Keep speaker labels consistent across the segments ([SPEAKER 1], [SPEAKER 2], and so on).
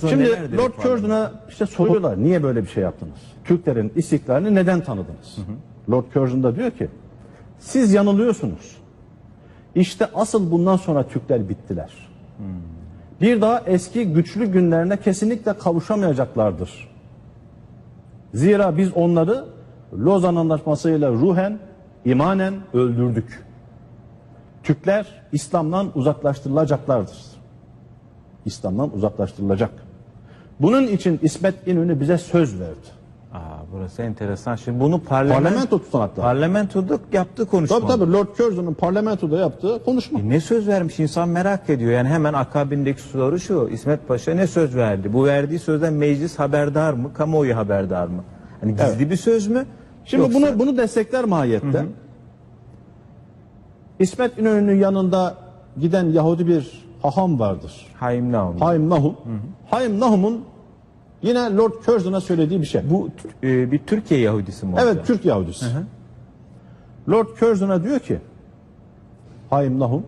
[SPEAKER 1] Şimdi Lord? Curzon'a işte soruyorlar niye böyle bir şey yaptınız? Türklerin istiklalini neden tanıdınız? Lord Curzon da diyor ki siz yanılıyorsunuz. İşte asıl bundan sonra Türkler bittiler. Bir daha eski güçlü günlerine kesinlikle kavuşamayacaklardır. Zira biz onları Lozan Anlaşması'yla ruhen, imanen öldürdük. Türkler İslam'dan uzaklaştırılacaklardır. İslam'dan uzaklaştırılacak. Bunun için İsmet İnönü bize söz verdi.
[SPEAKER 2] Aa, burası enteresan. Şimdi bunu parlament,
[SPEAKER 1] Parlamento tutanakları.
[SPEAKER 2] parlamentoda yaptığı konuşma.
[SPEAKER 1] Tabii tabii Lord Curzon'un parlamentoda yaptığı konuşma.
[SPEAKER 2] E Ne söz vermiş insan merak ediyor. Yani hemen akabindeki soru şu. İsmet Paşa ne söz verdi? Bu verdiği sözden meclis haberdar mı? Kamuoyu haberdar mı? Hani gizli
[SPEAKER 1] Evet.
[SPEAKER 2] bir söz mü?
[SPEAKER 1] Şimdi
[SPEAKER 2] Yoksa-
[SPEAKER 1] bunu bunu destekler mahiyette. İsmet İnönü'nün yanında giden Yahudi bir haham vardır.
[SPEAKER 2] Haim Naum.
[SPEAKER 1] Haim Nahum. Haim Nahum'un yine Lord Curzon'a söylediği bir şey.
[SPEAKER 2] Bu e, bir Türkiye Yahudisi mi?
[SPEAKER 1] Evet Türk Yahudisi. Lord Curzon'a diyor ki Haim Nahum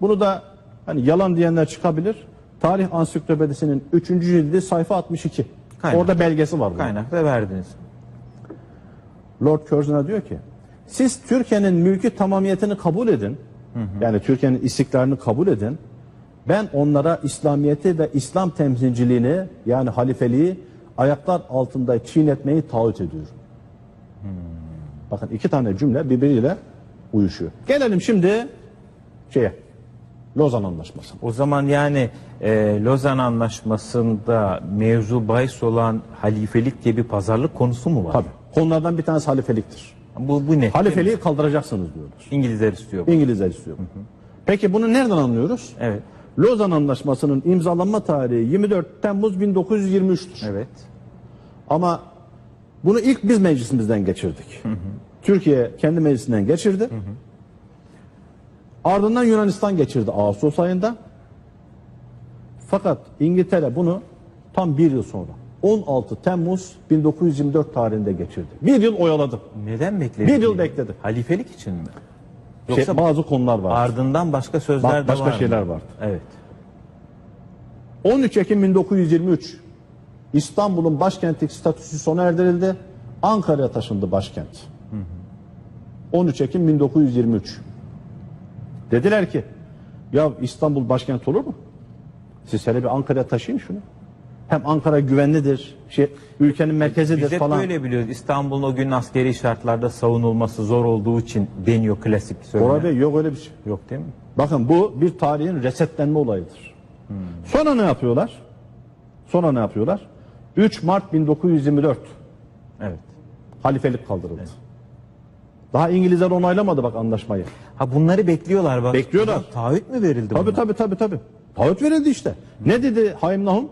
[SPEAKER 1] bunu da hani yalan diyenler çıkabilir. Tarih Ansiklopedisi'nin 3. cildi sayfa 62.
[SPEAKER 2] Kaynak.
[SPEAKER 1] Orada belgesi var. bunun.
[SPEAKER 2] Kaynakta verdiniz.
[SPEAKER 1] Lord Curzon'a diyor ki siz Türkiye'nin mülkü tamamiyetini kabul edin. Yani Türkiye'nin istiklalini kabul edin. Ben onlara İslamiyeti ve İslam temsilciliğini yani halifeliği ayaklar altında çiğnetmeyi taahhüt ediyorum. Bakın iki tane cümle birbiriyle uyuşuyor. Gelelim şimdi şeye Lozan Anlaşması.
[SPEAKER 2] O zaman yani e, Lozan Anlaşması'nda mevzu bahis olan halifelik diye bir pazarlık konusu mu var?
[SPEAKER 1] Tabii. Konulardan bir tanesi halifeliktir.
[SPEAKER 2] Bu, bu ne?
[SPEAKER 1] Halifeliği kaldıracaksınız diyorlar.
[SPEAKER 2] İngilizler istiyor. bu.
[SPEAKER 1] İngilizler istiyor. Peki bunu nereden anlıyoruz?
[SPEAKER 2] Evet.
[SPEAKER 1] Lozan Anlaşması'nın imzalanma tarihi 24 Temmuz 1923'tür.
[SPEAKER 2] Evet.
[SPEAKER 1] Ama bunu ilk biz meclisimizden geçirdik. Türkiye kendi meclisinden geçirdi. Ardından Yunanistan geçirdi Ağustos ayında. Fakat İngiltere bunu tam bir yıl sonra 16 Temmuz 1924 tarihinde geçirdi. Bir yıl oyaladı.
[SPEAKER 2] Neden bekledi?
[SPEAKER 1] Bir yıl bekledi.
[SPEAKER 2] Halifelik için mi?
[SPEAKER 1] Şey,
[SPEAKER 2] Yoksa
[SPEAKER 1] bazı konular var.
[SPEAKER 2] ardından başka sözler
[SPEAKER 1] Bak-
[SPEAKER 2] de
[SPEAKER 1] başka
[SPEAKER 2] var mı?
[SPEAKER 1] şeyler vardı.
[SPEAKER 2] Evet.
[SPEAKER 1] 13 Ekim 1923 İstanbul'un başkentlik statüsü sona erdirildi. Ankara'ya taşındı başkent. 13 Ekim 1923. Dediler ki ya İstanbul başkent olur mu? Siz hele bir Ankara'ya taşıyın şunu. Hem Ankara güvenlidir, şey, ülkenin merkezidir
[SPEAKER 2] Biz hep
[SPEAKER 1] falan.
[SPEAKER 2] böyle biliyoruz. İstanbul'un o gün askeri şartlarda savunulması zor olduğu için deniyor klasik.
[SPEAKER 1] Orada yok öyle bir şey.
[SPEAKER 2] Yok değil mi?
[SPEAKER 1] Bakın bu bir tarihin resetlenme olayıdır. Sonra ne yapıyorlar? Sonra ne yapıyorlar? 3 Mart 1924
[SPEAKER 2] Evet.
[SPEAKER 1] halifelik kaldırıldı. Daha İngilizler onaylamadı bak anlaşmayı.
[SPEAKER 2] Ha bunları bekliyorlar bak.
[SPEAKER 1] Bekliyorlar.
[SPEAKER 2] Taahhüt mü verildi
[SPEAKER 1] Tabii
[SPEAKER 2] buna?
[SPEAKER 1] tabii tabii tabii. Taahhüt verildi işte. Ne dedi Haim Nahum?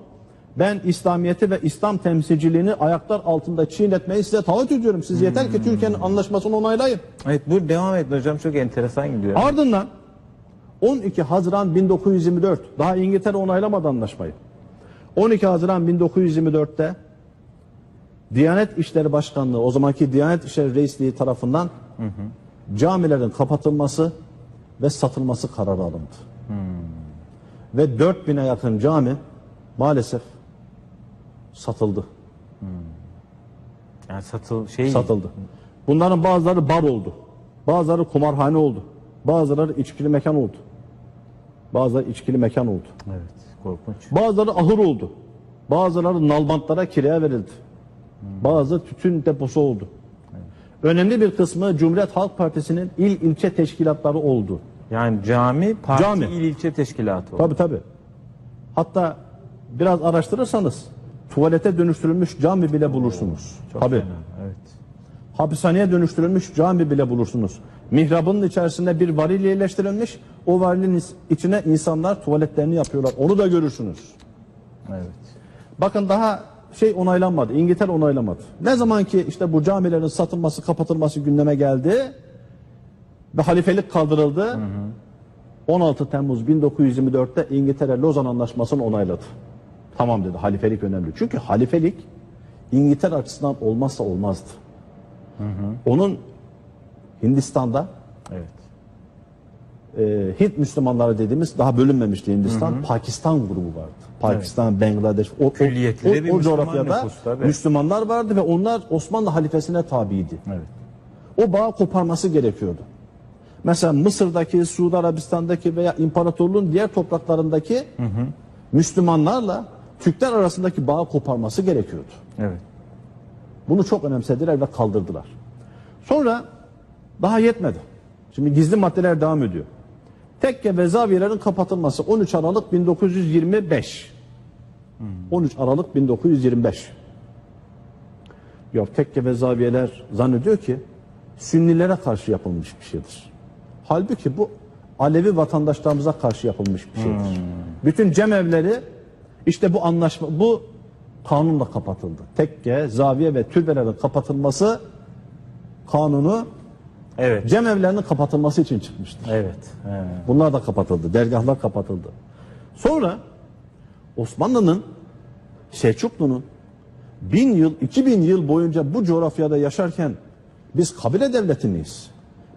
[SPEAKER 1] Ben İslamiyeti ve İslam temsilciliğini ayaklar altında çiğnetmeyi size taahhüt ediyorum. Siz yeter ki Türkiye'nin anlaşmasını onaylayın.
[SPEAKER 2] Evet bu devam edin hocam çok enteresan gidiyor.
[SPEAKER 1] Ardından 12 Haziran 1924 daha İngiltere onaylamadı anlaşmayı. 12 Haziran 1924'te Diyanet İşleri Başkanlığı o zamanki Diyanet İşleri Reisliği tarafından camilerin kapatılması ve satılması kararı alındı. Ve 4000'e yakın cami maalesef satıldı.
[SPEAKER 2] Yani satıl şey
[SPEAKER 1] Satıldı. Bunların bazıları bar oldu. Bazıları kumarhane oldu. Bazıları içkili mekan oldu. Bazıları içkili mekan oldu.
[SPEAKER 2] Evet korkunç.
[SPEAKER 1] Bazıları ahır oldu. Bazıları nalbantlara kiraya verildi. Bazı tütün deposu oldu. Önemli bir kısmı Cumhuriyet Halk Partisi'nin il ilçe teşkilatları oldu.
[SPEAKER 2] Yani cami parti
[SPEAKER 1] Cami.
[SPEAKER 2] il ilçe teşkilatı oldu.
[SPEAKER 1] Tabi tabi. Hatta biraz araştırırsanız tuvalete dönüştürülmüş cami bile bulursunuz.
[SPEAKER 2] Çok fena, Evet.
[SPEAKER 1] Hapishaneye dönüştürülmüş cami bile bulursunuz. Mihrabın içerisinde bir varil yerleştirilmiş. O varilin içine insanlar tuvaletlerini yapıyorlar. Onu da görürsünüz.
[SPEAKER 2] Evet.
[SPEAKER 1] Bakın daha şey onaylanmadı. İngiltere onaylamadı. Ne zaman ki işte bu camilerin satılması, kapatılması gündeme geldi ve halifelik kaldırıldı. 16 Temmuz 1924'te İngiltere Lozan Anlaşması'nı onayladı. Tamam dedi halifelik önemli. Çünkü halifelik İngiltere açısından olmazsa olmazdı. Onun Hindistan'da
[SPEAKER 2] Evet.
[SPEAKER 1] e, Hint Müslümanları dediğimiz daha bölünmemişti Hindistan. Pakistan grubu vardı. Pakistan, Bangladeş. O, o,
[SPEAKER 2] Külliyetli bir
[SPEAKER 1] o, o
[SPEAKER 2] Müslüman
[SPEAKER 1] coğrafyada. Müslümanlar vardı ve onlar Osmanlı halifesine tabiydi.
[SPEAKER 2] Evet.
[SPEAKER 1] O bağı koparması gerekiyordu. Mesela Mısır'daki, Suudi Arabistan'daki veya imparatorluğun diğer topraklarındaki Müslümanlarla Türkler arasındaki bağı koparması gerekiyordu.
[SPEAKER 2] Evet.
[SPEAKER 1] Bunu çok önemsediler ve kaldırdılar. Sonra daha yetmedi. Şimdi gizli maddeler devam ediyor. Tekke ve zaviyelerin kapatılması 13 Aralık 1925. 13 Aralık 1925. Yok tekke ve zaviyeler zannediyor ki Sünnilere karşı yapılmış bir şeydir. Halbuki bu Alevi vatandaşlarımıza karşı yapılmış bir şeydir. Bütün cemevleri işte bu anlaşma bu kanunla kapatıldı. Tekke, zaviye ve türbelerin kapatılması kanunu
[SPEAKER 2] Evet.
[SPEAKER 1] cemevlerinin kapatılması için çıkmıştır.
[SPEAKER 2] Evet. He.
[SPEAKER 1] Bunlar da kapatıldı. Dergahlar kapatıldı. Sonra Osmanlı'nın Selçuklu'nun bin yıl, iki bin yıl boyunca bu coğrafyada yaşarken biz kabile devleti miyiz?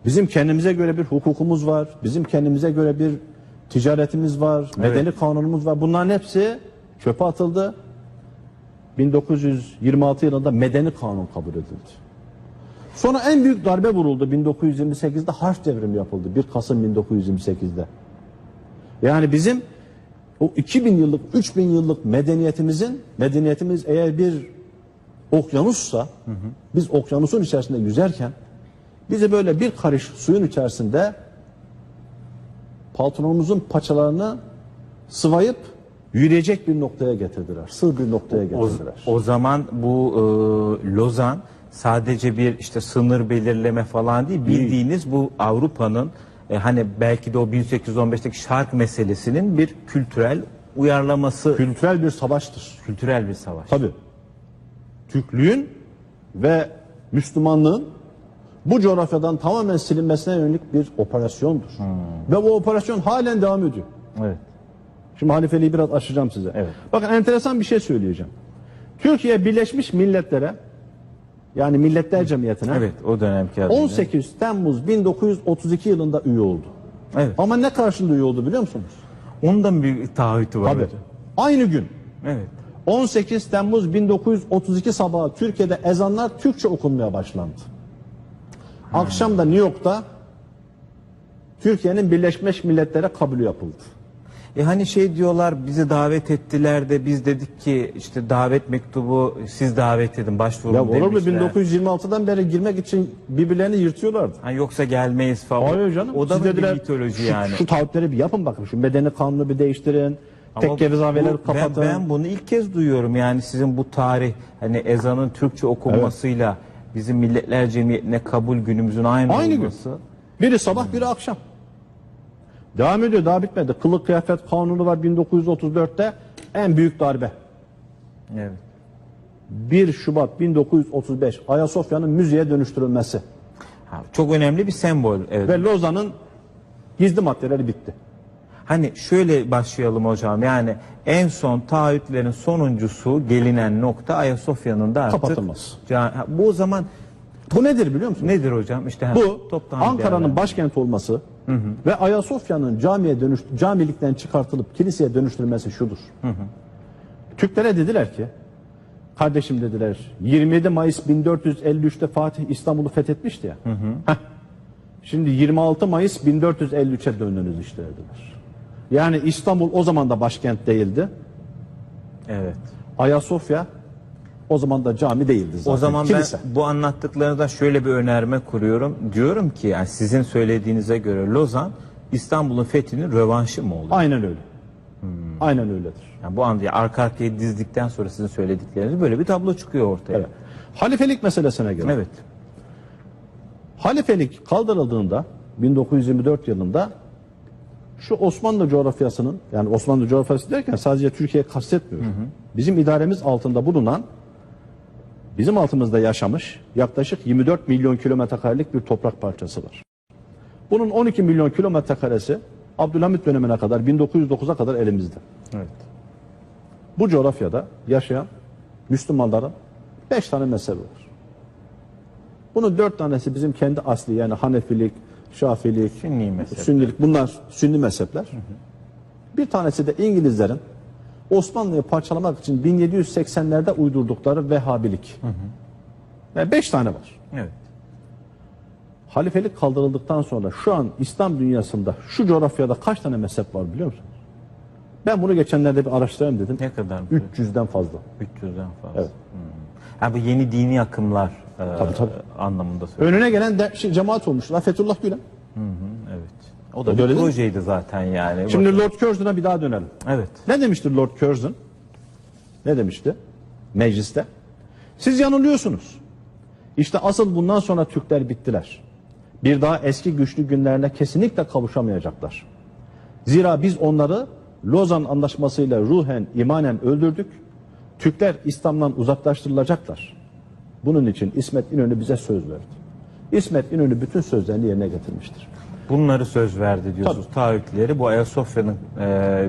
[SPEAKER 1] Bizim kendimize göre bir hukukumuz var. Bizim kendimize göre bir ticaretimiz var. Medeni kanunumuz var. Bunların hepsi çöpe atıldı. 1926 yılında medeni kanun kabul edildi. Sonra en büyük darbe vuruldu 1928'de harç devrimi yapıldı 1 Kasım 1928'de. Yani bizim o 2000 yıllık 3000 yıllık medeniyetimizin medeniyetimiz eğer bir okyanussa biz okyanusun içerisinde yüzerken bizi böyle bir karış suyun içerisinde paltonumuzun paçalarını sıvayıp yürüyecek bir noktaya getirdiler. Sığ bir noktaya
[SPEAKER 2] O,
[SPEAKER 1] getirdiler.
[SPEAKER 2] o zaman bu e, Lozan sadece bir işte sınır belirleme falan değil bildiğiniz bu Avrupa'nın e, hani belki de o 1815'teki şark meselesinin bir kültürel uyarlaması
[SPEAKER 1] Kültürel bir savaştır.
[SPEAKER 2] kültürel bir savaş.
[SPEAKER 1] Tabii. Türklüğün ve Müslümanlığın bu coğrafyadan tamamen silinmesine yönelik bir operasyondur. Ve bu operasyon halen devam ediyor.
[SPEAKER 2] Evet.
[SPEAKER 1] Şimdi halifeliği biraz açacağım size.
[SPEAKER 2] Evet.
[SPEAKER 1] Bakın enteresan bir şey söyleyeceğim. Türkiye Birleşmiş Milletler'e yani Milletler Cemiyeti'ne
[SPEAKER 2] Evet o dönemki adıyla.
[SPEAKER 1] 18 Temmuz 1932 yılında üye oldu.
[SPEAKER 2] Evet.
[SPEAKER 1] Ama ne karşında üye oldu biliyor musunuz?
[SPEAKER 2] Onun bir taahhütü var
[SPEAKER 1] Tabii.
[SPEAKER 2] hocam.
[SPEAKER 1] Aynı gün
[SPEAKER 2] Evet.
[SPEAKER 1] 18 Temmuz 1932 sabahı Türkiye'de ezanlar Türkçe okunmaya başlandı. Akşam da New York'ta Türkiye'nin Birleşmiş Milletler'e kabulü yapıldı.
[SPEAKER 2] E hani şey diyorlar bizi davet ettiler de biz dedik ki işte davet mektubu siz davet edin başvurun
[SPEAKER 1] Ya olur mu
[SPEAKER 2] demişler.
[SPEAKER 1] 1926'dan beri girmek için birbirlerini yırtıyorlardı.
[SPEAKER 2] Ha, yoksa gelmeyiz falan.
[SPEAKER 1] Hayır canım.
[SPEAKER 2] O da
[SPEAKER 1] Siz
[SPEAKER 2] mı
[SPEAKER 1] dediler,
[SPEAKER 2] bir mitoloji
[SPEAKER 1] şu,
[SPEAKER 2] yani?
[SPEAKER 1] Şu taahhütleri bir yapın bakın. Şu medeni kanunu bir değiştirin.
[SPEAKER 2] Ama
[SPEAKER 1] Tekke vizaveleri
[SPEAKER 2] bu- ben,
[SPEAKER 1] kapatın.
[SPEAKER 2] ben bunu ilk kez duyuyorum yani sizin bu tarih hani ezanın Türkçe okunmasıyla bizim Milletler Cemiyeti'ne kabul günümüzün aynı,
[SPEAKER 1] Aynı gün.
[SPEAKER 2] olması.
[SPEAKER 1] Biri sabah biri akşam. Devam ediyor daha bitmedi. Kılık kıyafet kanunu var 1934'te en büyük darbe.
[SPEAKER 2] Evet.
[SPEAKER 1] 1 Şubat 1935 Ayasofya'nın müzeye dönüştürülmesi
[SPEAKER 2] Ha, çok önemli bir sembol. Evet.
[SPEAKER 1] ve Lozan'ın gizli maddeleri bitti.
[SPEAKER 2] Hani şöyle başlayalım hocam yani en son taahhütlerin sonuncusu gelinen nokta Ayasofya'nın da artık ha, bu zaman
[SPEAKER 1] Bu nedir biliyor musunuz?
[SPEAKER 2] nedir hocam? İşte
[SPEAKER 1] Bu Ankara'nın başkent olması ve Ayasofya'nın camiye dönüş camilikten çıkartılıp kiliseye dönüştürülmesi şudur. Türklere dediler ki kardeşim dediler 27 Mayıs 1453'te Fatih İstanbul'u fethetmişti ya. Heh. Şimdi 26 Mayıs 1453'e döndünüz işte dediler. Yani İstanbul o zaman da başkent değildi.
[SPEAKER 2] Evet.
[SPEAKER 1] Ayasofya o zaman da cami değildi zaten.
[SPEAKER 2] O zaman
[SPEAKER 1] Kilise.
[SPEAKER 2] ben bu anlattıklarınızdan şöyle bir önerme kuruyorum. Diyorum ki yani sizin söylediğinize göre Lozan İstanbul'un fethinin rövanşı mı oldu?
[SPEAKER 1] Aynen öyle. Aynen öyledir.
[SPEAKER 2] Yani bu anda arka arkaya dizdikten sonra sizin söyledikleriniz böyle bir tablo çıkıyor ortaya.
[SPEAKER 1] Evet. Halifelik meselesine gelelim.
[SPEAKER 2] Evet.
[SPEAKER 1] Halifelik kaldırıldığında 1924 yılında şu Osmanlı coğrafyasının yani Osmanlı coğrafyası derken sadece Türkiye kastetmiyorum. Bizim idaremiz altında bulunan bizim altımızda yaşamış yaklaşık 24 milyon kilometre karelik bir toprak parçası var. Bunun 12 milyon kilometre karesi Abdülhamit dönemine kadar 1909'a kadar elimizde.
[SPEAKER 2] Evet.
[SPEAKER 1] Bu coğrafyada yaşayan Müslümanların beş tane mezhebi var. Bunun dört tanesi bizim kendi asli yani Hanefilik, Şafiilik,
[SPEAKER 2] Sünni mezhep.
[SPEAKER 1] Sünnilik bunlar Sünni mezhepler. Bir tanesi de İngilizlerin Osmanlı'yı parçalamak için 1780'lerde uydurdukları Vehhabilik. Yani beş tane var.
[SPEAKER 2] Evet.
[SPEAKER 1] Halifelik kaldırıldıktan sonra şu an İslam dünyasında şu coğrafyada kaç tane mezhep var biliyor musunuz? Ben bunu geçenlerde bir araştırayım dedim.
[SPEAKER 2] Ne kadar?
[SPEAKER 1] 300'den fazla.
[SPEAKER 2] 300'den fazla.
[SPEAKER 1] Evet.
[SPEAKER 2] Hmm. Ha, bu yeni dini akımlar e,
[SPEAKER 1] Tabii, tabii.
[SPEAKER 2] anlamında söylüyorum.
[SPEAKER 1] Önüne gelen de, şey, cemaat olmuşlar. Fethullah Gülen.
[SPEAKER 2] Evet. O da
[SPEAKER 1] O
[SPEAKER 2] bir
[SPEAKER 1] değil
[SPEAKER 2] projeydi zaten yani.
[SPEAKER 1] Şimdi Lord Curzon'a bir daha dönelim.
[SPEAKER 2] Evet.
[SPEAKER 1] Ne demiştir Lord Curzon? Ne demişti? Mecliste. Siz yanılıyorsunuz. İşte asıl bundan sonra Türkler bittiler. Bir daha eski güçlü günlerine kesinlikle kavuşamayacaklar. Zira biz onları Lozan Anlaşması'yla ruhen, imanen öldürdük. Türkler İslam'dan uzaklaştırılacaklar. Bunun için İsmet İnönü bize söz verdi. İsmet İnönü bütün sözlerini yerine getirmiştir.
[SPEAKER 2] Bunları söz verdi diyorsunuz. Taahhütleri bu Ayasofya'nın e,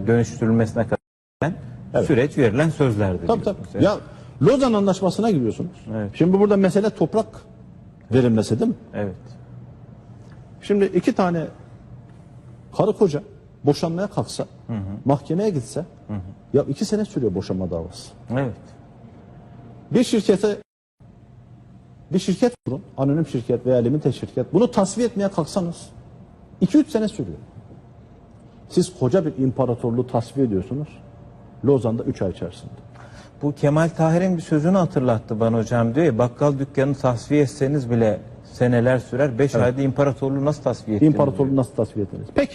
[SPEAKER 2] dönüştürülmesine kadar giden süreç verilen sözlerdi
[SPEAKER 1] Tabii tabii. Ya Lozan Anlaşması'na giriyorsunuz.
[SPEAKER 2] Evet.
[SPEAKER 1] Şimdi burada mesele toprak verilmesi değil mi?
[SPEAKER 2] Evet.
[SPEAKER 1] Şimdi iki tane karı koca boşanmaya kalksa, mahkemeye gitse, ya iki sene sürüyor boşanma davası.
[SPEAKER 2] Evet.
[SPEAKER 1] Bir şirkete bir şirket kurun, anonim şirket veya limite şirket. Bunu tasfiye etmeye kalksanız 2-3 sene sürüyor. Siz koca bir imparatorluğu tasfiye ediyorsunuz. Lozan'da 3 ay içerisinde.
[SPEAKER 2] Bu Kemal Tahir'in bir sözünü hatırlattı bana hocam. Diyor ya bakkal dükkanını tasfiye etseniz bile seneler sürer. 5 ayda imparatorluğu nasıl tasfiye ettiniz?
[SPEAKER 1] İmparatorluğu nasıl tasfiye ettiniz? Peki